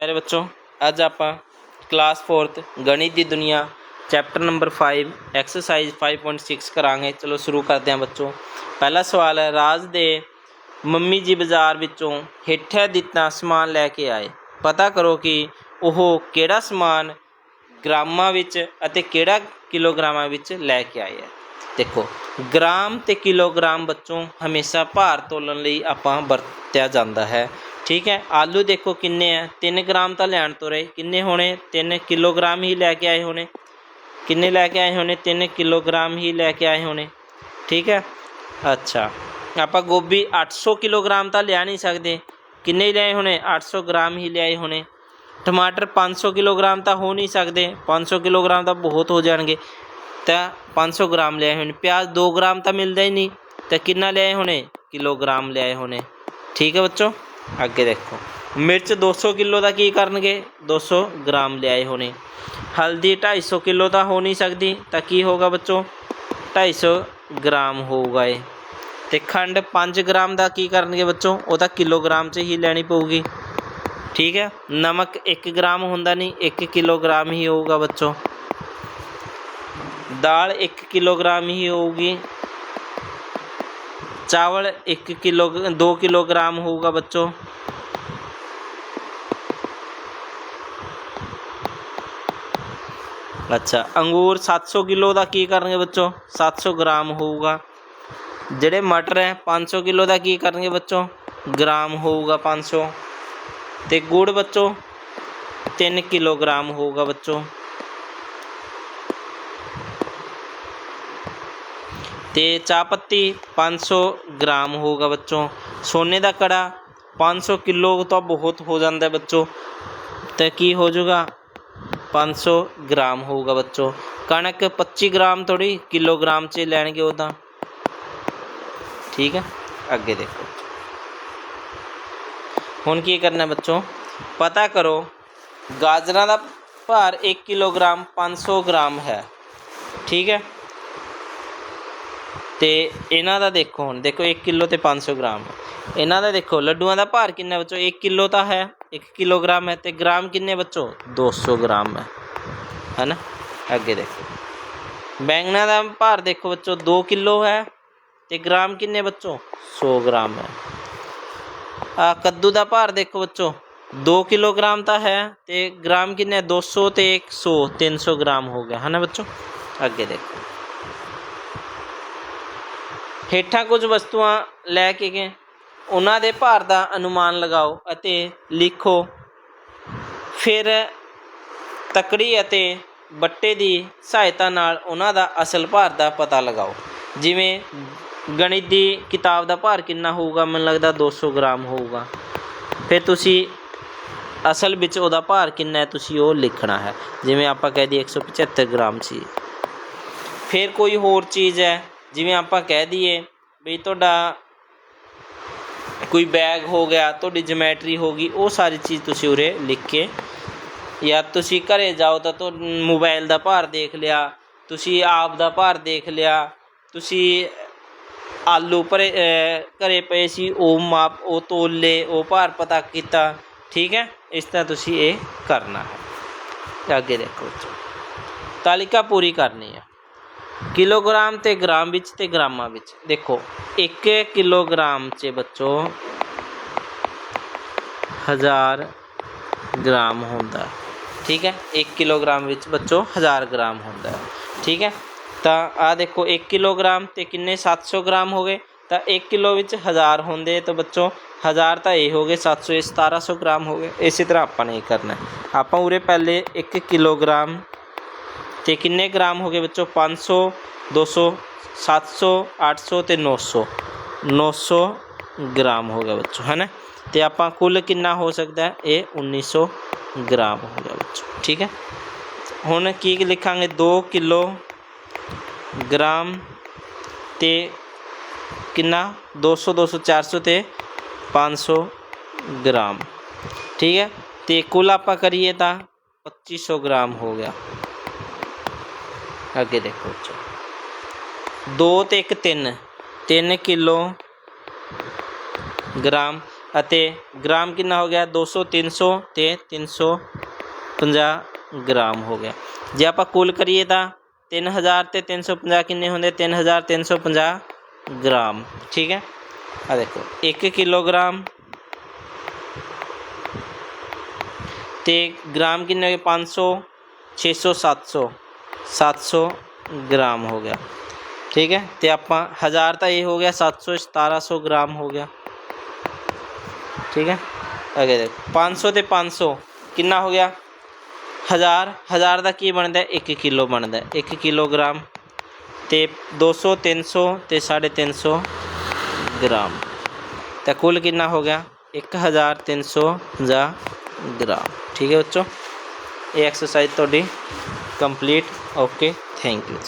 ਪਿਆਰੇ ਬੱਚੋ, ਅੱਜ ਆਪਾਂ ਕਲਾਸ 4th ਗਣਿਤ ਦੀ ਦੁਨੀਆ ਚੈਪਟਰ ਨੰਬਰ 5 ਐਕਸਰਸਾਈਜ਼ 5.6 ਕਰਾਂਗੇ। ਚਲੋ ਸ਼ੁਰੂ ਕਰਦੇ ਹਾਂ ਬੱਚੋ। ਪਹਿਲਾ ਸਵਾਲ ਹੈ, ਰਾਜ ਦੇ ਮੰਮੀ ਜੀ ਬਾਜ਼ਾਰ ਵਿੱਚੋਂ ਹੇਠਾਂ ਦਿੱਤਾ ਸਮਾਨ ਲੈ ਕੇ ਆਏ। ਪਤਾ ਕਰੋ ਕਿ ਉਹ ਕਿਹੜਾ ਸਮਾਨ ਗ੍ਰਾਮਾਂ ਵਿੱਚ ਅਤੇ ਕਿਹੜਾ ਕਿਲੋਗ੍ਰਾਮਾਂ ਵਿੱਚ ਲੈ ਕੇ ਆਏ ਹੈ। ਦੇਖੋ, ਗ੍ਰਾਮ ਤੇ ਕਿਲੋਗ੍ਰਾਮ ਬੱਚੋਂ, ਹਮੇਸ਼ਾ ਭਾਰ ਤੋਲਣ ਲਈ ਆਪਾਂ ਵਰਤਿਆ ਜਾਂਦਾ ਹੈ। ਠੀਕ ਹੈ ਆਲੂ ਦੇਖੋ ਕਿੰਨੇ ਆ 3 ਗ੍ਰਾਮ ਤਾਂ ਲੈਣ ਤੋਂ ਰਹੇ ਕਿੰਨੇ ਹੋਣੇ 3 ਕਿਲੋਗ੍ਰਾਮ ਹੀ ਲੈ ਕੇ ਆਏ ਹੋਣੇ ਕਿੰਨੇ ਲੈ ਕੇ ਆਏ ਹੋਣੇ 3 ਕਿਲੋਗ੍ਰਾਮ ਹੀ ਲੈ ਕੇ ਆਏ ਹੋਣੇ ਠੀਕ ਹੈ ਅੱਛਾ ਆਪਾਂ ਗੋਭੀ 800 ਕਿਲੋਗ੍ਰਾਮ ਤਾਂ ਲਿਆ ਨਹੀਂ ਸਕਦੇ ਕਿੰਨੇ ਲਿਆਏ ਹੋਣੇ 800 ਗ੍ਰਾਮ ਹੀ ਲਿਆਏ ਹੋਣੇ ਟਮਾਟਰ 500 ਕਿਲੋਗ੍ਰਾਮ ਤਾਂ ਹੋ ਨਹੀਂ ਸਕਦੇ 500 ਕਿਲੋਗ੍ਰਾਮ ਤਾਂ ਬਹੁਤ ਹੋ ਜਾਣਗੇ ਤਾਂ 500 ਗ੍ਰਾਮ ਲਿਆਏ ਹੋਣੇ ਪਿਆਜ਼ 2 ਗ੍ਰਾਮ ਤਾਂ ਮਿਲਦਾ ਹੀ ਨਹੀਂ ਤਾਂ ਕਿੰਨਾ ਲਿਆਏ ਹੋਣੇ ਕਿਲੋਗ੍ਰਾਮ ਲਿਆਏ ਹੋਣੇ ਠੀਕ ਹੈ ਬੱਚੋ ਅੱਗੇ ਦੇਖੋ। ਮਿਰਚ 200 ਕਿਲੋ ਦਾ ਕੀ ਕਰਨਗੇ? 200 ਗ੍ਰਾਮ ਲਿਆਏ ਹੋਣੇ। ਹਲਦੀ 250 ਕਿਲੋ ਤਾਂ ਹੋ ਨਹੀਂ ਸਕਦੀ। ਤਾਂ ਕੀ ਹੋਗਾ ਬੱਚੋ? 250 ਗ੍ਰਾਮ ਹੋਊਗਾ ਇਹ। ਤੇ ਖੰਡ 5 ਗ੍ਰਾਮ ਦਾ ਕੀ ਕਰਨਗੇ ਬੱਚੋ? ਉਹ ਤਾਂ ਕਿਲੋਗ੍ਰਾਮ 'ਚ ਹੀ ਲੈਣੀ ਪਊਗੀ। ਠੀਕ ਹੈ? ਨਮਕ 1 ਗ੍ਰਾਮ ਹੁੰਦਾ ਨਹੀਂ 1 ਕਿਲੋਗ੍ਰਾਮ ਹੀ ਹੋਊਗਾ ਬੱਚੋ। ਦਾਲ 1 ਕਿਲੋਗ੍ਰਾਮ ਹੀ ਹੋਊਗੀ। चावल एक किलो, दो किलोग्राम होगा बच्चों। अच्छा अंगूर 700 किलो का की करेंगे बच्चों? 700 ग्राम होगा। जड़े मटर है 500 किलो का की करेंगे बच्चों? ग्राम होगा 500 ते गुड़ बच्चों, तीन किलोग्राम होगा बच्चों। ਤੇ ਚਾਹ ਪੱਤੀ 500 ਗ੍ਰਾਮ ਹੋਊਗਾ ਬੱਚੋ ਸੋਨੇ ਦਾ ਕੜਾ 500 ਕਿਲੋ ਤਾਂ ਬਹੁਤ ਹੋ ਜਾਂਦਾ ਹੈ ਬੱਚੋ ਤੇ ਕੀ ਹੋ ਜਾਊਗਾ 500 ਗ੍ਰਾਮ ਹੋਊਗਾ ਬੱਚੋ ਕਣਕ 25 ਗ੍ਰਾਮ ਥੋੜੀ ਕਿਲੋਗ੍ਰਾਮ 'ਚ ਲੈਣਗੇ ਉਹ ਤਾਂ ਠੀਕ ਹੈ ਅੱਗੇ ਦੇਖੋ ਹੁਣ ਕੀ ਕਰਨਾ ਬੱਚੋ ਪਤਾ ਕਰੋ ਗਾਜਰਾਂ ਦਾ ਭਾਰ 1 ਕਿਲੋਗ੍ਰਾਮ 500 ਗ੍ਰਾਮ ਹੈ ਠੀਕ ਹੈ ਤੇ ਇਹਨਾਂ ਦਾ ਦੇਖੋ ਹੁਣ ਦੇਖੋ 1 ਕਿਲੋ ਤੇ 500 ਗ੍ਰਾਮ ਇਹਨਾਂ ਦਾ ਦੇਖੋ ਲੱਡੂਆਂ ਦਾ ਭਾਰ ਕਿੰਨਾ ਬੱਚੋ 1 ਕਿਲੋ ਤਾਂ ਹੈ 1 ਕਿਲੋਗ੍ਰਾਮ ਹੈ ਤੇ ਗ੍ਰਾਮ ਕਿੰਨੇ ਬੱਚੋ 200 ਗ੍ਰਾਮ ਹੈ ਹੈਨਾ ਅੱਗੇ ਦੇਖੋ ਬੈਂਗਣਾ ਦਾ ਭਾਰ ਦੇਖੋ ਬੱਚੋ 2 ਕਿਲੋ ਹੈ ਤੇ ਗ੍ਰਾਮ ਕਿੰਨੇ ਬੱਚੋ 100 ਗ੍ਰਾਮ ਹੈ ਆ ਕੱਦੂ ਦਾ ਭਾਰ ਦੇਖੋ ਬੱਚੋ 2 ਕਿਲੋਗ੍ਰਾਮ ਤਾਂ ਹੈ ਤੇ ਗ੍ਰਾਮ ਕਿੰਨੇ 200 ਤੇ 100 300 ਗ੍ਰਾਮ ਹੋ ਗਿਆ ਹੈ ਨਾ ਬੱਚੋ ਅੱਗੇ ਦੇਖੋ ਹੇਠਾਂ ਕੁਝ ਵਸਤੂਆਂ ਲੈ ਕੇ ਗਏ। ਉਹਨਾਂ ਦੇ ਭਾਰ ਦਾ ਅਨੁਮਾਨ ਲਗਾਓ ਅਤੇ ਲਿਖੋ, ਫਿਰ ਤਕੜੀ ਅਤੇ ਬੱਟੇ ਦੀ ਸਹਾਇਤਾ ਨਾਲ ਉਹਨਾਂ ਦਾ ਅਸਲ ਭਾਰ ਦਾ ਪਤਾ ਲਗਾਓ। ਜਿਵੇਂ ਗਣਿਤ ਦੀ ਕਿਤਾਬ ਦਾ ਭਾਰ ਕਿੰਨਾ ਹੋਊਗਾ? ਮੈਨੂੰ ਲੱਗਦਾ 200 ਗ੍ਰਾਮ ਹੋਊਗਾ। ਫਿਰ ਤੁਸੀਂ ਅਸਲ ਵਿੱਚ ਉਹਦਾ ਭਾਰ ਕਿੰਨਾ ਹੈ? ਤੁਸੀਂ ਉਹ ਲਿਖਣਾ ਹੈ। ਜਿਵੇਂ ਆਪਾਂ ਕਹਿ ਦਈਏ 175 ਗ੍ਰਾਮ ਸੀ। ਫਿਰ ਕੋਈ ਹੋਰ ਚੀਜ਼ ਹੈ? ਜਿਵੇਂ ਆਪਾਂ ਕਹਿ ਦਈਏ ਵੀ ਤੁਹਾਡਾ ਕੋਈ ਬੈਗ ਹੋ ਗਿਆ ਤੁਹਾਡੀ ਜਿਓਮੈਟਰੀ ਹੋ ਗਈ ਉਹ ਸਾਰੀ ਚੀਜ਼ ਤੁਸੀਂ ਉਰੇ ਲਿਖ ਕੇ ਜਾਂ ਤੁਸੀਂ ਘਰੇ ਜਾਓ ਤਾਂ ਤੁਹਾ ਮੋਬਾਈਲ ਦਾ ਭਾਰ ਦੇਖ ਲਿਆ ਤੁਸੀਂ ਆਪ ਦਾ ਭਾਰ ਦੇਖ ਲਿਆ ਤੁਸੀਂ ਆਲੂ ਭਰੇ ਅਹ ਘਰੇ ਪਏ ਸੀ ਉਹ ਮਾਪ ਉਹ ਤੋਲੇ ਉਹ ਭਾਰ ਪਤਾ ਕੀਤਾ ਠੀਕ ਹੈ ਇਸ ਤਰ੍ਹਾਂ ਤੁਸੀਂ ਇਹ ਕਰਨਾ ਹੈ ਤੇ ਅੱਗੇ ਦੇਖੋ ਬੱਚੋ ਤਾਲਿਕਾ ਪੂਰੀ ਕਰਨੀ ਹੈ ਕਿਲੋਗ੍ਰਾਮ ਤੇ ਗ੍ਰਾਮ ਵਿੱਚ ਤੇ ਗ੍ਰਾਮਾਂ ਵਿੱਚ ਦੇਖੋ 1 ਕਿਲੋਗ੍ਰਾਮ 'ਚ ਬੱਚੋ 1000 ਗ੍ਰਾਮ ਹੁੰਦਾ ਹੈ। ਠੀਕ ਹੈ 1 ਕਿਲੋਗ੍ਰਾਮ ਵਿੱਚ ਬੱਚੋ 1000 ਗ੍ਰਾਮ ਹੁੰਦਾ ਹੈ। ਠੀਕ ਹੈ ਤਾਂ ਆ ਦੇਖੋ 1 ਕਿਲੋਗ੍ਰਾਮ ਤੇ ਕਿੰਨੇ 700 ਗ੍ਰਾਮ ਹੋ ਗਏ ਤਾਂ 1 ਕਿਲੋ ਵਿੱਚ 1000 ਹੁੰਦੇ ਤਾਂ ਬੱਚੋ 1000 ਤਾਂ ਇਹ ਹੋ ਗਏ 700 ਇਹ 1700 ਗ੍ਰਾਮ ਹੋ ਗਏ ਇਸੇ ਤਰ੍ਹਾਂ ਆਪਾਂ ਨੇ ਇਹ ਕਰਨਾ ਹੈ। ਆਪਾਂ ਉਰੇ ਪਹਿਲੇ 1 ਕਿਲੋਗ੍ਰਾਮ ये किन्ने ग्राम हो गए बच्चों? पाँच सौ, दो सौ सत्त 500 सौ तो नौ सौ। नौ सौ ग्राम हो गया बच्चों, है ना? तो आप कुल कि हो सकता है? ये 1900 ग्राम हो गया बच्चों, ठीक है? हूँ की लिखा दो किलो ग्राम तो कि दो सौ दो सौ, चार सौ पाँच सौ ग्राम, ठीक है? तो कुल आप करिए पच्ची सौ ग्राम हो गया। ਅੱਗੇ ਦੇਖੋ ਬੱਚੋ 2 ਤੇ 1 3 3 ਕਿਲੋ ਗ੍ਰਾਮ ਅਤੇ ਗ੍ਰਾਮ ਕਿੰਨਾ ਹੋ ਗਿਆ 200 300 ਤੇ 350 ਗ੍ਰਾਮ ਹੋ ਗਿਆ ਜੇ ਆਪਾਂ ਕੁੱਲ ਕਰੀਏ ਤਾਂ 3000 ਤੇ 350 ਕਿੰਨੇ ਹੁੰਦੇ 3350 ਗ੍ਰਾਮ ਠੀਕ ਹੈ ਆ ਦੇਖੋ 1 ਕਿਲੋਗ੍ਰਾਮ ਤੇ ਗ੍ਰਾਮ ਕਿੰਨੇ ਹੋ ਗਏ 500 600 700 700 ਗ੍ਰਾਮ ਹੋ ਗਿਆ। ਠੀਕ ਹੈ? ਤੇ ਆਪਾਂ 1000 ਤਾਂ ਇਹ ਹੋ ਗਿਆ 700 1700 ਗ੍ਰਾਮ ਹੋ ਗਿਆ। ਠੀਕ ਹੈ? ਅਗੇ ਦੇਖ 500 ਤੇ 500 ਕਿੰਨਾ ਹੋ ਗਿਆ? 1000 1000 ਦਾ ਕੀ ਬਣਦਾ? 1 ਕਿਲੋ ਬਣਦਾ। 1 ਕਿਲੋਗ੍ਰਾਮ ਤੇ 200 300 ਤੇ 350 ਗ੍ਰਾਮ। ਤਾਂ ਕੁੱਲ ਕਿੰਨਾ ਹੋ ਗਿਆ? 1350 ਗ੍ਰਾਮ। ਠੀਕ ਹੈ ਬੱਚੋ? ਇਹ ਐਕਸਰਸਾਈਜ਼ ਤੁਹਾਡੀ ਕੰਪਲੀਟ ਓਕੇ ਥੈਂਕ ਯੂ